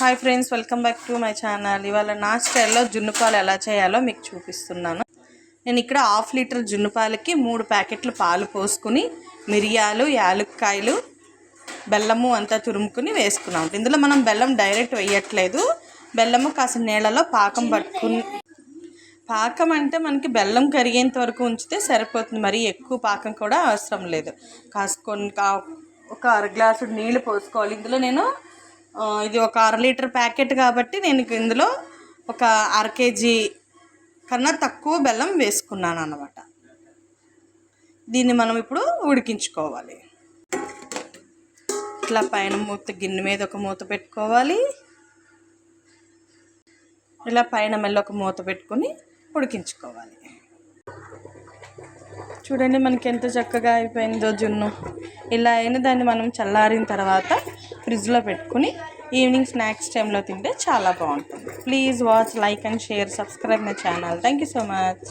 Hi friends welcome back to my channel ఇవాళ నా స్టైల్లో జున్నుపాలు ఎలా చేయాలో మీకు చూపిస్తున్నాను. నేను ఇక్కడ హాఫ్ లీటర్ జున్నుపాలకి మూడు ప్యాకెట్లు పాలు పోసుకుని మిరియాలు యాలక్కాయలు బెల్లము అంతా తురుముకుని వేసుకున్నాం. ఇందులో మనం బెల్లం డైరెక్ట్ వేయట్లేదు. బెల్లము కాసిన నీళ్ళలో పాకం పట్టుకుని పాకం అంటే మనకి బెల్లం కరిగేంత వరకు ఉంచితే సరిపోతుంది. మరి ఎక్కువ పాకం కూడా అవసరం లేదు. కాసుకొని ఒక అర గ్లాసు నీళ్ళు పోసుకోవాలి. ఇందులో నేను ఇది ఒక అర లీటర్ ప్యాకెట్ కాబట్టి నేను ఇందులో ఒక అర కేజీ కన్నా తక్కువ బెల్లం వేసుకున్నాను అన్నమాట. దీన్ని మనం ఇప్పుడు ఉడికించుకోవాలి. ఇట్లా పైన మూత గిన్నె మీద ఒక మూత పెట్టుకోవాలి. ఇలా పైన మెల్ల ఒక మూత పెట్టుకొని ఉడికించుకోవాలి. చూడండి మనకి ఎంత చక్కగా అయిపోయిందో జున్ను. ఇలా అయిన దాన్ని మనం చల్లారిన తర్వాత ఫ్రిడ్జ్లో పెట్టుకుని ఈవినింగ్ స్నాక్స్ టైంలో తింటే చాలా బాగుంటుంది. Please watch like and share subscribe my channel. Thank you so much.